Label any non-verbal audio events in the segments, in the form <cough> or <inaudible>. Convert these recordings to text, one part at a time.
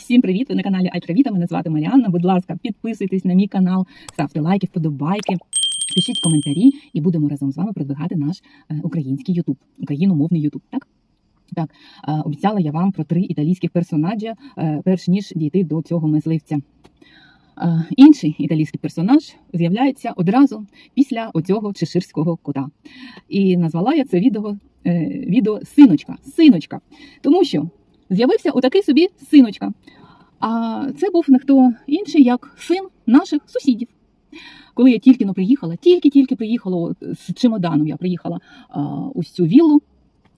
всім привіт! Ви на каналі Альтравіта. Мене звати Маріанна. Будь ласка, підписуйтесь на мій канал, ставте лайки, вподобайки, пишіть коментарі, і будемо разом з вами продвигати наш е, український Ютуб, україномовний Ютуб. Так? Так, е, обіцяла я вам про три італійських персонажа, е, перш ніж дійти до цього мисливця. Інший італійський персонаж з'являється одразу після оцього чеширського кота. І назвала я це відео, відео синочка. Синочка. Тому що з'явився отакий собі синочка. А це був не хто інший, як син наших сусідів. Коли я тільки но приїхала, тільки-тільки приїхала з чемоданом, я приїхала ось цю віллу,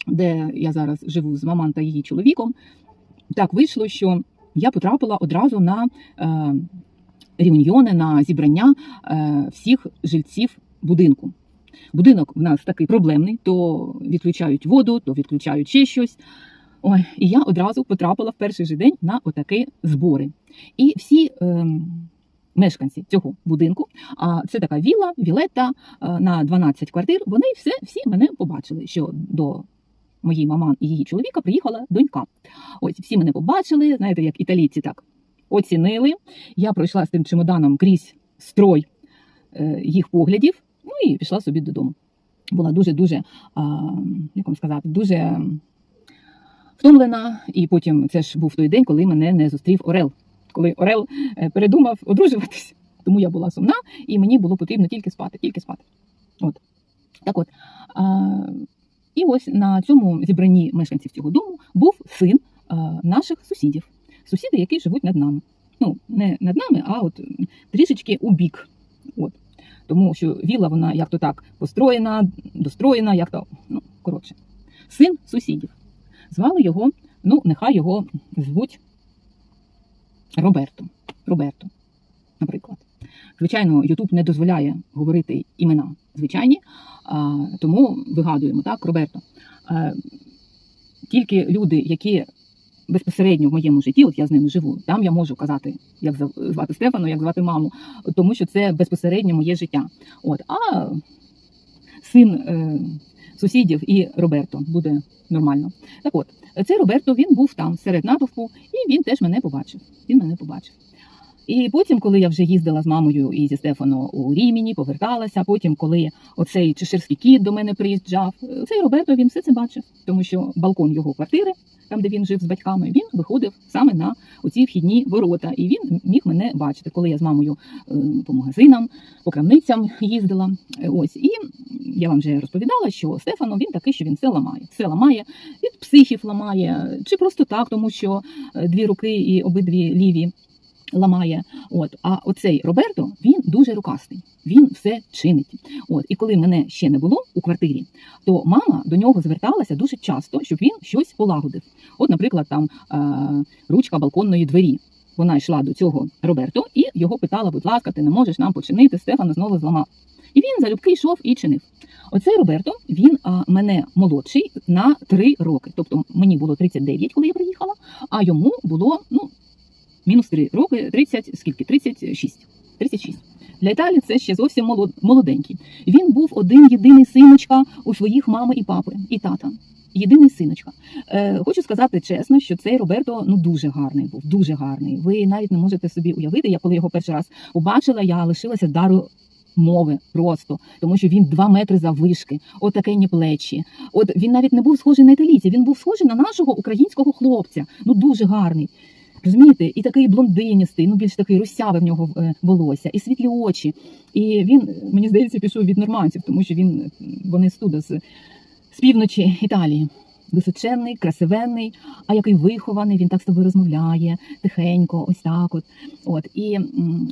де я зараз живу з маман та її чоловіком. Так вийшло, що я потрапила одразу на е, реуньйони, на зібрання е, всіх жильців будинку. Будинок в нас такий проблемний: то відключають воду, то відключають ще щось. Ой, і я одразу потрапила в перший же день на отакі збори. І всі ем, мешканці цього будинку, а це така вілла, вілета е, на 12 квартир. Вони все, всі мене побачили, що до моєї маман і її чоловіка приїхала донька. Ось всі мене побачили, знаєте, як італійці так оцінили. Я пройшла з тим чемоданом крізь строй е, їх поглядів, ну і пішла собі додому. Була дуже дуже, а, як вам сказати, дуже втомлена. І потім це ж був той день, коли мене не зустрів Орел. Коли Орел е, передумав одружуватись, тому я була сумна, і мені було потрібно тільки спати, тільки спати. От. Так от. А, і ось на цьому зібранні мешканців цього дому був син а, наших сусідів. Сусіди, які живуть над нами. Ну, не над нами, а от трішечки у бік. От. Тому що віла, вона як то так построєна, достроєна, як то, ну, коротше. Син сусідів. Звали його, ну, нехай його звуть Роберто. Роберто, наприклад. Звичайно, Ютуб не дозволяє говорити імена звичайні, тому вигадуємо, так, Роберто. Тільки люди, які безпосередньо в моєму житті, от я з ними живу, там я можу казати, як звати Стефану, як звати маму, тому що це безпосередньо моє життя. От, а син е, сусідів і Роберто буде нормально. Так от, цей Роберто він був там серед натовпу, і він теж мене побачив. Він мене побачив. І потім, коли я вже їздила з мамою і зі Стефано у Ріміні, поверталася. Потім, коли оцей чеширський кіт до мене приїжджав, е, цей Роберто він все це бачив, тому що балкон його квартири, там де він жив з батьками, він виходив саме на оці вхідні ворота, і він міг мене бачити, коли я з мамою е, по магазинам, по крамницям їздила. Е, Ось і я вам вже розповідала, що Стефано він такий, що він все ламає, все ламає, від психів ламає, чи просто так, тому що дві руки і обидві ліві ламає. От, а оцей Роберто він дуже рукастий, він все чинить. От, і коли мене ще не було у квартирі, то мама до нього зверталася дуже часто, щоб він щось полагодив. От, наприклад, там е, ручка балконної двері. Вона йшла до цього Роберто і його питала: будь ласка, ти не можеш нам починити, Стефано знову зламав. І він залюбки йшов і чинив. Оцей Роберто він а, мене молодший на три роки. Тобто мені було 39, коли я приїхала, а йому було ну мінус 3 роки, 30, скільки? 36. 36. Для Італії це ще зовсім молод- молоденький. Він був один єдиний синочка у своїх мами і папи, і тата. Єдиний синочка. Е, хочу сказати чесно, що цей Роберто ну дуже гарний був, дуже гарний. Ви навіть не можете собі уявити. Я коли його перший раз побачила, я лишилася дару мови просто, тому що він два метри заввишки, отакені плечі. От він навіть не був схожий на італійця, він був схожий на нашого українського хлопця. Ну дуже гарний. Розумієте, і такий блондиністий, ну більш такий русяве в нього е, волосся, і світлі очі. І він, мені здається, пішов від нормандців, тому що він вони студа з, з півночі Італії. Височенний, красивенний, а який вихований, він так з тобою розмовляє тихенько, ось так. От от і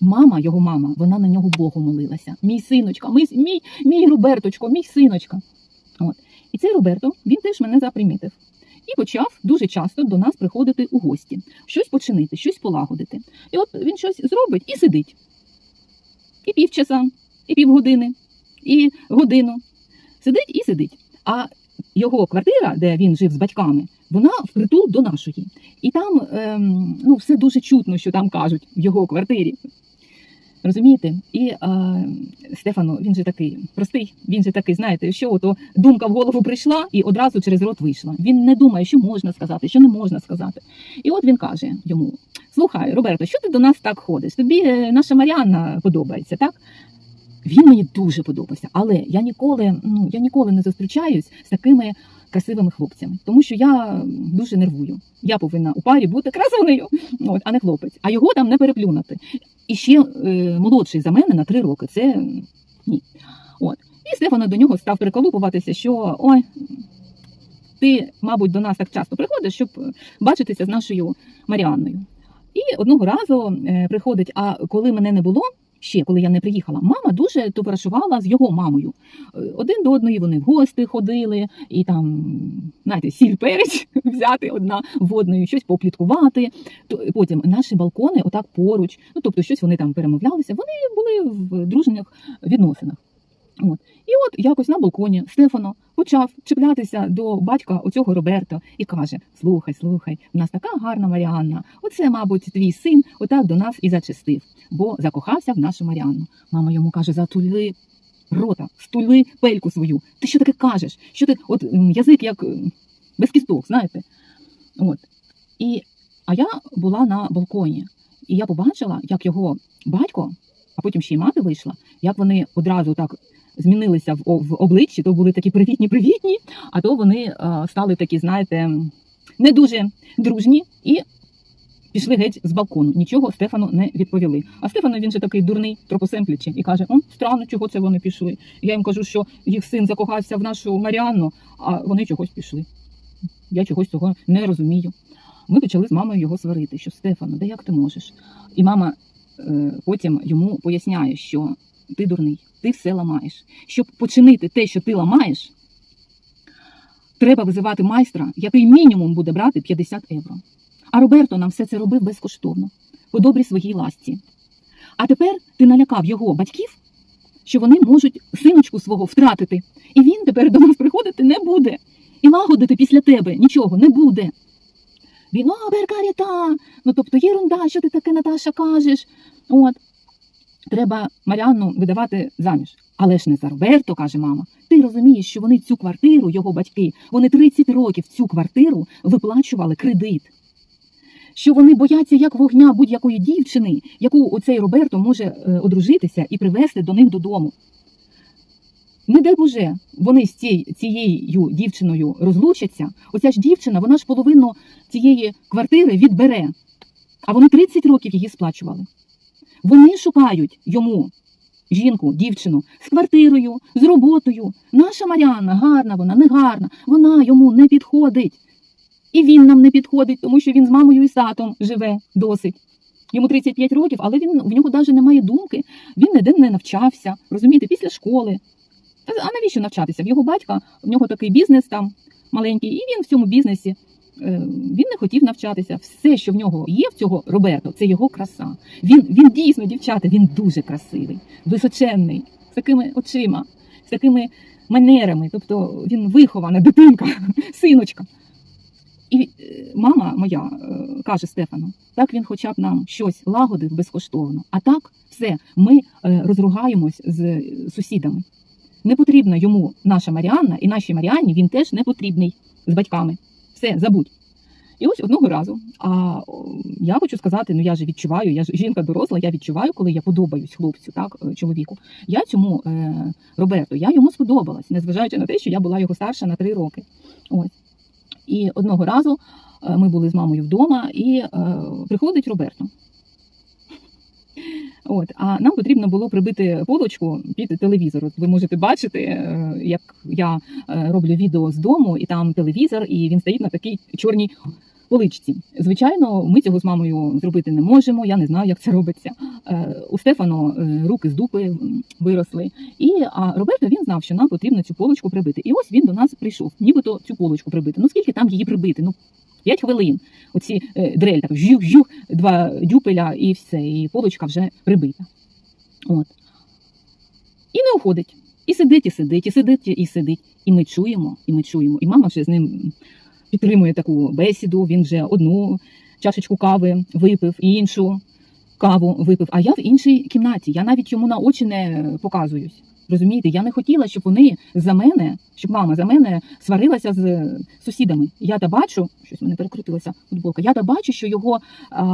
мама, його мама, вона на нього Богу молилася. Мій синочка, мій, мій, мій Роберточко, мій синочка. От і цей Роберто він теж мене запримітив і почав дуже часто до нас приходити у гості, щось починити, щось полагодити. І от він щось зробить і сидить. І півчаса, і півгодини, і годину. Сидить і сидить. А його квартира, де він жив з батьками, вона впритул до нашої. І там ем, ну, все дуже чутно, що там кажуть в його квартирі. Розумієте? І е, Стефано, він же такий простий, він же такий, знаєте, що ото думка в голову прийшла і одразу через рот вийшла. Він не думає, що можна сказати, що не можна сказати. І от він каже йому: Слухай, Роберто, що ти до нас так ходиш? Тобі е, наша Маріанна подобається, так? Він мені дуже подобався, але я ніколи, ну я ніколи не зустрічаюсь з такими красивими хлопцями, тому що я дуже нервую. Я повинна у парі бути красунею, от, а не хлопець. А його там не переплюнути. І ще е, молодший за мене на три роки. Це ні. От. І Стефано до нього став переколупуватися, що ой, ти, мабуть, до нас так часто приходиш, щоб бачитися з нашою Маріанною. І одного разу е, приходить, а коли мене не було. Ще коли я не приїхала, мама дуже товаришувала з його мамою. Е, Один до одної вони в гости ходили, і там, знаєте, сіль перець <laughs> взяти одна в одної, щось попліткувати. Потім наші балкони отак поруч. Ну тобто, щось вони там перемовлялися. Вони були в дружніх відносинах. От і от якось на балконі Стефано почав чіплятися до батька оцього Роберто і каже: Слухай, слухай, в нас така гарна Маріанна. Оце, мабуть, твій син отак до нас і зачастив, бо закохався в нашу Маріанну. Мама йому каже: Затули рота, стули пельку свою. Ти що таке кажеш? Що ти, от язик як без кісток, знаєте? От. І, а я була на балконі, і я побачила, як його батько, а потім ще й мати вийшла, як вони одразу так змінилися в, обличчі, то були такі привітні, привітні, а то вони е, стали такі, знаєте, не дуже дружні і пішли геть з балкону. Нічого Стефану не відповіли. А Стефано він же такий дурний, тропосемплячий, і каже: О, странно, чого це вони пішли. Я їм кажу, що їх син закохався в нашу Маріанну, а вони чогось пішли. Я чогось цього не розумію. Ми почали з мамою його сварити, що Стефано, де як ти можеш? І мама е, потім йому поясняє, що ти дурний, ти все ламаєш. Щоб починити те, що ти ламаєш, треба визивати майстра, який мінімум буде брати 50 євро. А Роберто нам все це робив безкоштовно, по добрій своїй ласті. А тепер ти налякав його батьків, що вони можуть синочку свого втратити, і він тепер до нас приходити не буде. І лагодити після тебе нічого не буде. Він, о, Беркаріта, ну тобто єрунда, що ти таке, Наташа, кажеш? От. Треба Маріанну видавати заміж. Але ж не за Роберто, каже мама. Ти розумієш, що вони цю квартиру, його батьки, вони 30 років цю квартиру виплачували кредит. Що вони бояться як вогня будь-якої дівчини, яку оцей Роберто може е, одружитися і привезти до них додому. Не дай Боже, вони з цією, дівчиною розлучаться. Оця ж дівчина, вона ж половину цієї квартири відбере. А вони 30 років її сплачували. Вони шукають йому жінку, дівчину з квартирою, з роботою. Наша Маріанна, гарна вона, не гарна, вона йому не підходить. І він нам не підходить, тому що він з мамою і з татом живе досить. Йому 35 років, але він в нього навіть немає думки. Він ніде не навчався, розумієте, після школи. А навіщо навчатися? В його батька, в нього такий бізнес там маленький, і він в цьому бізнесі. Е, Він не хотів навчатися. Все, що в нього є в цього Роберто, це його краса. Він, він дійсно, дівчата, він дуже красивий, височенний, з такими очима, з такими манерами. Тобто він вихована дитинка, <laughs> синочка. І е, мама моя е, каже Стефану, так він хоча б нам щось лагодив безкоштовно. А так, все, ми розругаємось з сусідами. Не потрібна йому наша Маріанна, і нашій Маріанні він теж не потрібний з батьками. Все, забудь. І ось одного разу. А я хочу сказати, ну я ж відчуваю, я ж жінка доросла, я відчуваю, коли я подобаюсь хлопцю, так, е, чоловіку. Я цьому е, Роберту, я йому сподобалась, незважаючи на те, що я була його старша на три роки. Ось. І одного разу е, ми були з мамою вдома, і е, приходить Роберто. От, а нам потрібно було прибити полочку під телевізор. От ви можете бачити, е, як я е, роблю відео з дому, і там телевізор, і він стоїть на такій чорній поличці. Звичайно, ми цього з мамою зробити не можемо. Я не знаю, як це робиться. Е, У Стефано руки з дупи виросли. І а Роберто він знав, що нам потрібно цю полочку прибити. І ось він до нас прийшов, нібито цю полочку прибити. Ну скільки там її прибити? Ну. 5 хвилин. Оці е, дрель так жух-жух, два дюпеля і все, і полочка вже прибита. От. І не уходить. І сидить, і сидить, і сидить, і сидить. І ми чуємо, і ми чуємо. І мама вже з ним підтримує таку бесіду. Він вже одну чашечку кави випив, іншу. каву випив, а я в іншій кімнаті. Я навіть йому на очі не показуюсь. Розумієте, я не хотіла, щоб вони за мене, щоб мама за мене сварилася з сусідами. Я та бачу, щось мене перекрутилася футболка. Я та бачу, що його а,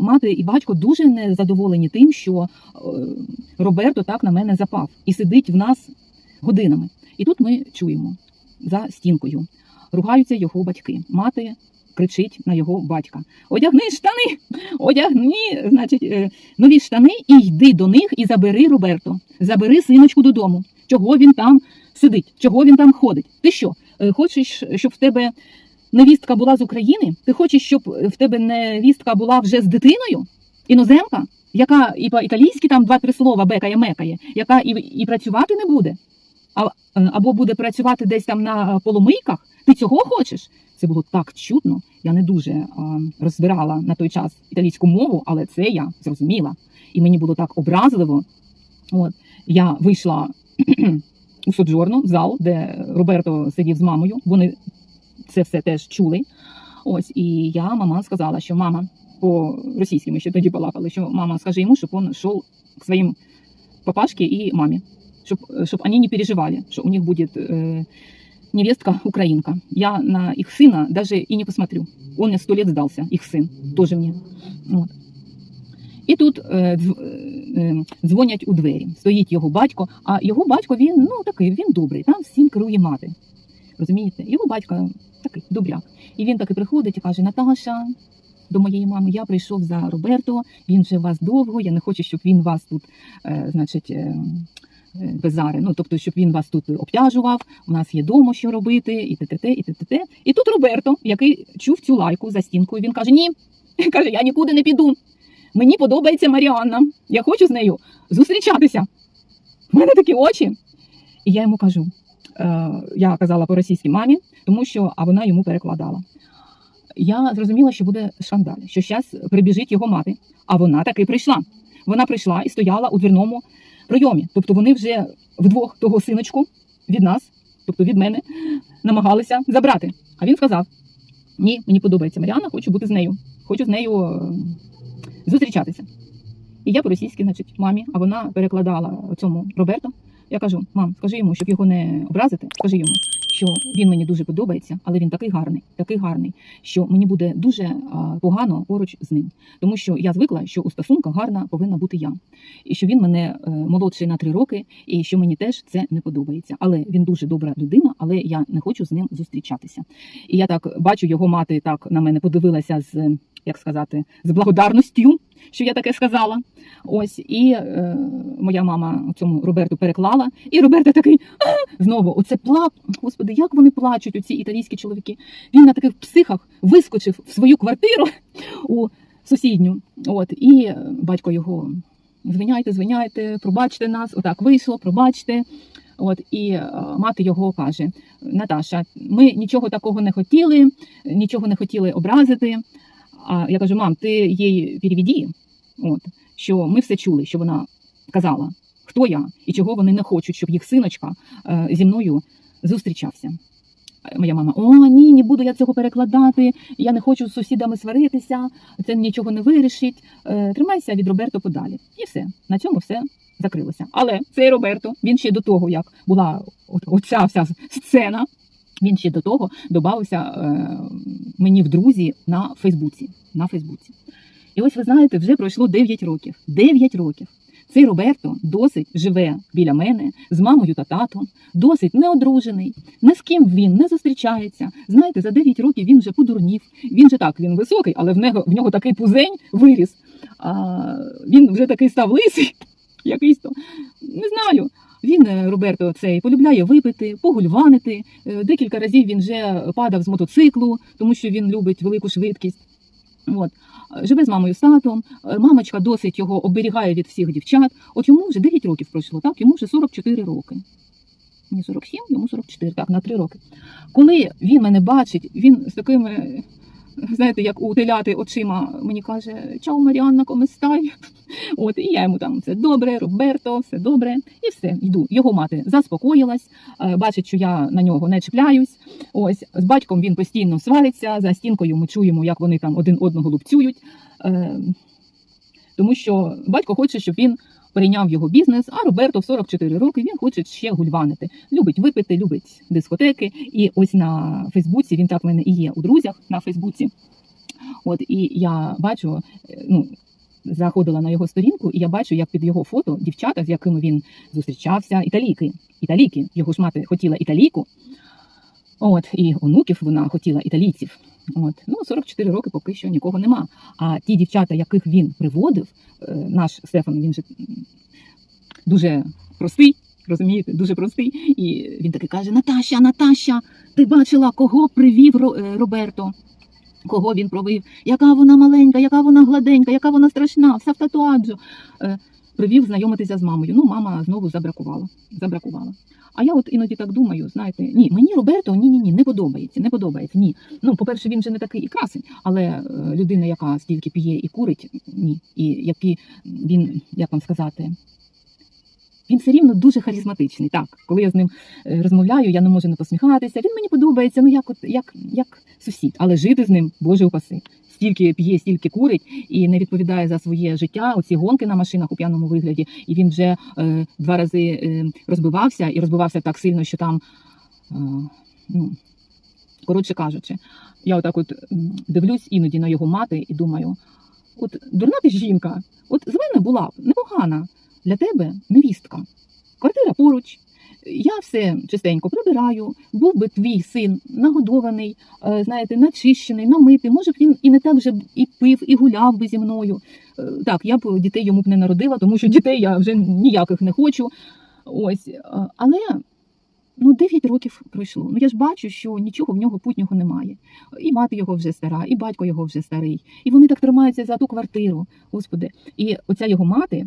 мати і батько дуже незадоволені тим, що е, Роберто так на мене запав і сидить в нас годинами. І тут ми чуємо за стінкою. Ругаються його батьки. Мати кричить на його батька: Одягни штани! Одягни, значить, е, нові штани і йди до них і забери Роберто. Забери синочку додому. Чого він там сидить? Чого він там ходить? Ти що? е, Хочеш, щоб в тебе невістка була з України? Ти хочеш, щоб в тебе невістка була вже з дитиною? Іноземка? Яка і по-італійськи там два-три слова бекає, мекає, яка і, і працювати не буде, а, е, або буде працювати десь там на поломийках. Ти цього хочеш? Це було так чутно. Я не дуже а, розбирала на той час італійську мову, але це я зрозуміла. І мені було так образливо. От я вийшла у соджорно, в зал, де Роберто сидів з мамою. Вони це все теж чули. Ось і я мама сказала, що мама по російськи ми ще тоді балакали, що мама скажи йому, щоб він йшов к своїм папашке і мамі, щоб, щоб вони не переживали, що у них буде э, невестка украинка. Я на их сына даже и не посмотрю. Он мне сто лет сдался, их сын, тоже мне. Вот. І тут е, е, дзвонять у двері. Стоїть його батько, а його батько він ну такий, він добрий, там всім керує мати. Розумієте? Його батько такий добряк. І він таки приходить і каже: Наташа, до моєї мами, я прийшов за Роберто, він же вас довго, я не хочу, щоб він вас тут, е, значить. Безари, ну тобто, щоб він вас тут обтяжував, у нас є дома що робити, і т.т. і т.т. І тут Роберто, який чув цю лайку за стінкою, він каже: Ні, <laughs> каже, я нікуди не піду. Мені подобається Маріанна. Я хочу з нею зустрічатися. У мене такі очі. І я йому кажу: е, я казала по російській мамі, тому що а вона йому перекладала. Я зрозуміла, що буде шандаль, що зараз прибіжить його мати, а вона таки прийшла. Вона прийшла і стояла у дверному прийомі. Тобто вони вже вдвох того синочку від нас, тобто від мене, намагалися забрати. А він сказав: Ні, мені подобається Маріанна, хочу бути з нею. Хочу з нею е, зустрічатися. І я по-російськи, значить, мамі, а вона перекладала цьому Роберто. Я кажу: мам, скажи йому, щоб його не образити, скажи йому, що він мені дуже подобається, але він такий гарний, такий гарний, що мені буде дуже погано поруч з ним. Тому що я звикла, що у стосунках гарна повинна бути я, і що він мене е, молодший на три роки, і що мені теж це не подобається. Але він дуже добра людина, але я не хочу з ним зустрічатися. І я так бачу, його мати так на мене подивилася з як сказати, з благодарністю, що я таке сказала. Ось і е, моя мама цьому Роберту переклала, і Роберто такий знову оце плак. Господи, як вони плачуть, оці італійські чоловіки. Він на таких психах вискочив в свою квартиру у сусідню. От і е, батько його звиняйте, звиняйте, пробачте нас. Отак вийшло, пробачте. От і е, мати його каже: Наташа, ми нічого такого не хотіли, нічого не хотіли образити. А я кажу, мам, ти їй переведи, от, що ми все чули, що вона казала, хто я і чого вони не хочуть, щоб їх синочка е, зі мною зустрічався. Моя мама, о, ні, не буду я цього перекладати, я не хочу з сусідами сваритися, це нічого не вирішить. Е, тримайся від Роберто подалі. І все. На цьому все закрилося. Але цей Роберто, він ще до того, як була оця вся сцена, він ще до того додався е, мені в друзі на Фейсбуці. На Фейсбуці. І ось ви знаєте, вже пройшло 9 років. 9 років. Цей Роберто досить живе біля мене з мамою та татом, досить неодружений, ні з ким він не зустрічається. Знаєте, за 9 років він вже подурнів. Він же так, він високий, але в нього, в нього такий пузень виріс. А, він вже такий став лисий, <laughs> якийсь то. Не знаю. Він, е, Роберто, цей полюбляє випити, погульванити. Е, Декілька разів він вже падав з мотоциклу, тому що він любить велику швидкість. От. Живе з мамою з татом, Е, мамочка досить його оберігає від всіх дівчат. От йому вже 9 років пройшло, так? Йому вже 44 роки. Мені 47, йому 44, так, на 3 роки. Коли він мене бачить, він з такими, знаєте, як у теляти очима мені каже: Чао, Маріанна, коместай. <laughs> От, і я йому там все добре, Роберто, все добре, і все, йду. Його мати заспокоїлась, е, бачить, що я на нього не чіпляюсь. Ось з батьком він постійно свариться, за стінкою ми чуємо, як вони там один одного лупцюють. Е, Тому що батько хоче, щоб він перейняв його бізнес, а Роберто в 44 роки він хоче ще гульванити. Любить випити, любить дискотеки. І ось на Фейсбуці він так в мене і є у друзях на Фейсбуці. От і я бачу, е, ну. Заходила на його сторінку, і я бачу, як під його фото дівчата, з якими він зустрічався, італійки. Італійки. Його ж мати хотіла італійку. От, і онуків вона хотіла італійців. От, ну 44 роки поки що нікого нема. А ті дівчата, яких він приводив, е, наш Стефан, він же дуже простий, розумієте, дуже простий. І він таки каже: Наташа, Наташа, ти бачила, кого привів е, Роберто? Кого він провів? Яка вона маленька, яка вона гладенька, яка вона страшна, вся в татуаджу. Привів знайомитися з мамою. Ну, мама знову забракувала. забракувала. А я от іноді так думаю, знаєте, ні, мені Роберто ні, ні, ні, не подобається, не подобається. Ні. Ну, по-перше, він же не такий і красень, але е, людина, яка стільки п'є і курить, ні. І який він, як вам сказати, він все рівно дуже харизматичний. Так, коли я з ним е, розмовляю, я не можу не посміхатися. Він мені подобається, ну як от як, як сусід, але жити з ним, Боже упаси. Стільки п'є, стільки курить і не відповідає за своє життя. Оці гонки на машинах у п'яному вигляді. І він вже е, два рази е, розбивався і розбивався так сильно, що там, е, ну, коротше кажучи, я отак от дивлюсь іноді на його мати і думаю: от дурна ти жінка, от з мене була б непогана для тебе невістка. Квартира поруч. Я все частенько прибираю, був би твій син нагодований, е, знаєте, начищений, намитий. Може б він і не так вже і пив, і гуляв би зі мною. Е, Так, я б дітей йому б не народила, тому що дітей я вже ніяких не хочу. Ось, е, але ну 9 років пройшло. Ну я ж бачу, що нічого в нього путнього немає. І мати його вже стара, і батько його вже старий. І вони так тримаються за ту квартиру. Господи, і оця його мати,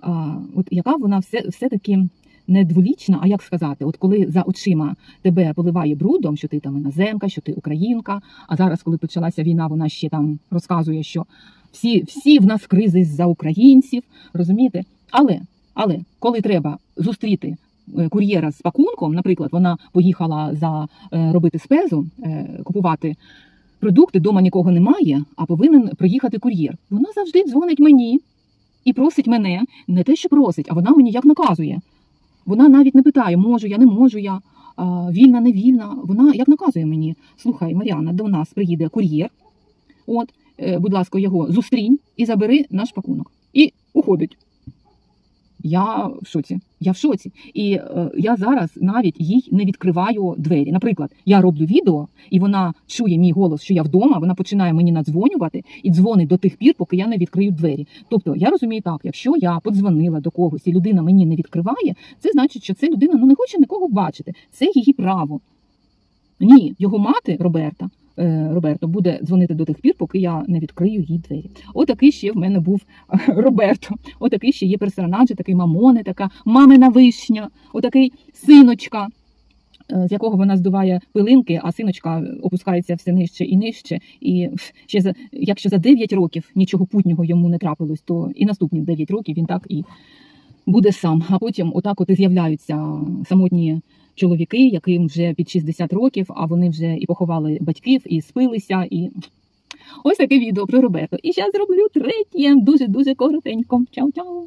а, от яка вона все, все-таки не дволічна, а як сказати, от коли за очима тебе поливає брудом, що ти там іноземка, що ти українка. А зараз, коли почалася війна, вона ще там розказує, що всі, всі в нас кризи за українців, розумієте? Але, але коли треба зустріти е, кур'єра з пакунком, наприклад, вона поїхала за е, робити спезу, е, купувати. Продукти дома нікого немає, а повинен приїхати кур'єр. Вона завжди дзвонить мені і просить мене не те, що просить, а вона мені як наказує. Вона навіть не питає, можу я, не можу я, вільна, не вільна. Вона як наказує мені: слухай, Маріана, до нас приїде кур'єр. От, е, будь ласка, його зустрінь і забери наш пакунок. І уходить. Я в шоці. Я в шоці. І е, я зараз навіть їй не відкриваю двері. Наприклад, я роблю відео, і вона чує мій голос, що я вдома. Вона починає мені надзвонювати і дзвонить до тих пір, поки я не відкрию двері. Тобто я розумію так, якщо я подзвонила до когось і людина мені не відкриває, це значить, що ця людина ну не хоче нікого бачити. Це її право. Ні, його мати Роберта. Е, Роберто буде дзвонити до тих пір, поки я не відкрию їй двері. Отакий ще в мене був е, <laughs> Роберто. Отакий ще є персонаж, такий мамони, така мамина вишня, отакий синочка, е, з якого вона здуває пилинки, а синочка опускається все нижче і нижче. І ще за якщо за 9 років нічого путнього йому не трапилось, то і наступні 9 років він так і буде сам. А потім отак от і з'являються самотні чоловіки, яким вже під 60 років, а вони вже і поховали батьків, і спилися, і ось таке відео про Роберто. І зараз зроблю третє, дуже дуже коротенько. Чао-чао!